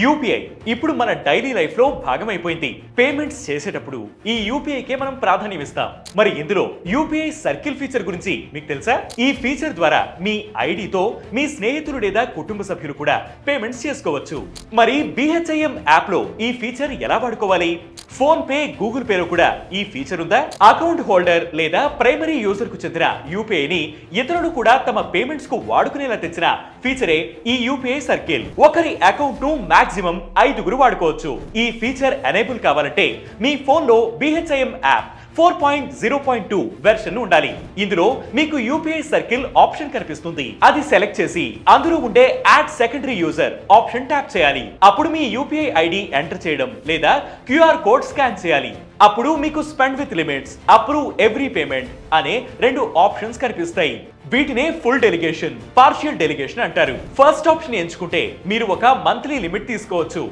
UPI ఇప్పుడు మన daily లైఫ్లో భాగమైపోయింది. పేమెంట్స్ చేసేటప్పుడు ఈ యూపీఐకే మనం ప్రాధాన్యం ఇస్తాం మరి ఇందులో యూపీఐ సర్కిల్ ఫీచర్ గురించి మీకు తెలుసా? ఈ ఫీచర్ ద్వారా మీ ఐడితో మీ స్నేహితులు లేదా కుటుంబ సభ్యులు కూడా పేమెంట్స్ చేసుకోవచ్చు. మరి బిహెచ్ఐఎం యాప్లో ఈ ఫీచర్ ఎలా వాడుకోవాలి? ఫోన్ పే గూగుల్ పేలో కూడా ఈ ఫీచర్ ఉందా? అకౌంట్ హోల్డర్ లేదా ప్రైమరీ యూజర్కు చెందిన యూపీఐని ఇతరులు కూడా తమ పేమెంట్స్కు వాడుకునేలా తెచ్చిన ఫీచరే ఈ యూపీఐ సర్కిల్ ఒకరి అకౌంట్ను మాక్సిమం ఐదుగురు వాడుకోవచ్చు. ఈ ఫీచర్ ఎనేబుల్ కావాలంటే మీ ఫోన్లో BHIM app four point zero point two version ఉండాలి. ఇందులో మీకు యూపీఐ సర్కిల్ ఆప్షన్ కనిపిస్తుంది. అది సెలెక్ట్ చేసి అందులో ఉండే add secondary user option tap చేయాలి. అప్పుడు మీ యూపీఐ ఐడి ఎంటర్ చేయడం లేదా క్యూఆర్ కోడ్ స్కాన్ చేయాలి. అప్పుడు మీకు spend with limits approve every payment అనే రెండు ఆప్షన్స్ కనిపిస్తాయి. వీటినే ఫుల్ డెలిగేషన్ పార్షియల్ డెలిగేషన్ అంటారు. ఫస్ట్ ఆప్షన్ ఎంచుకుంటే మీరు ఒక మంత్లీ లిమిట్ తీసుకోవచ్చు.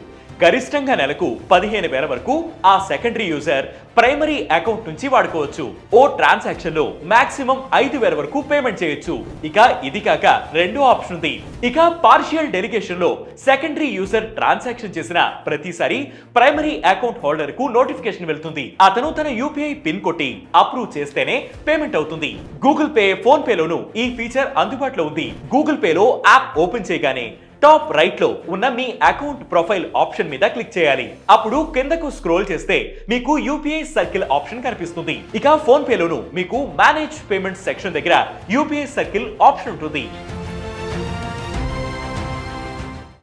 గరిష్టంగా నెలకు పదిహేను వేల వరకు ఆ సెకండరీ యూజర్ ప్రైమరీ అకౌంట్ నుంచి వాడుకోవచ్చు. ఓ ట్రాన్సాక్షన్లో మాక్సిమం ఐదు వేల వరకు పేమెంట్ చేయొచ్చు. ఇక ఇది కాక రెండో ఆప్షన్ ఉంది. ఇక పార్షియల్ డెలిగేషన్లో సెకండరీ యూజర్ ట్రాన్సాక్షన్ చేసిన ప్రతిసారి ప్రైమరీ అకౌంట్ హోల్డర్కు నోటిఫికేషన్ వెళ్తుంది. అతను తన యూపీఐ పిన్ కొట్టి అప్రూవ్ చేస్తేనే పేమెంట్ అవుతుంది. గూగుల్ పే ఫోన్ పేలోను ఈ ఫీచర్ అందుబాటులో ఉంది. గూగుల్ పేలో యాప్ ఓపెన్ చేయగానే టాప్ రైట్లో ఉన్న మీ అకౌంట్ ప్రొఫైల్ ఆప్షన్ మీద క్లిక్ చేయాలి. అప్పుడు కిందకు స్క్రోల్ చేస్తే మీకు యూపీఐ సర్కిల్ ఆప్షన్ కనిపిస్తుంది. ఇక ఫోన్ పేలోను మీకు మేనేజ్ పేమెంట్ సెక్షన్ దగ్గర యూపీఐ సర్కిల్ ఆప్షన్ ఉంటుంది.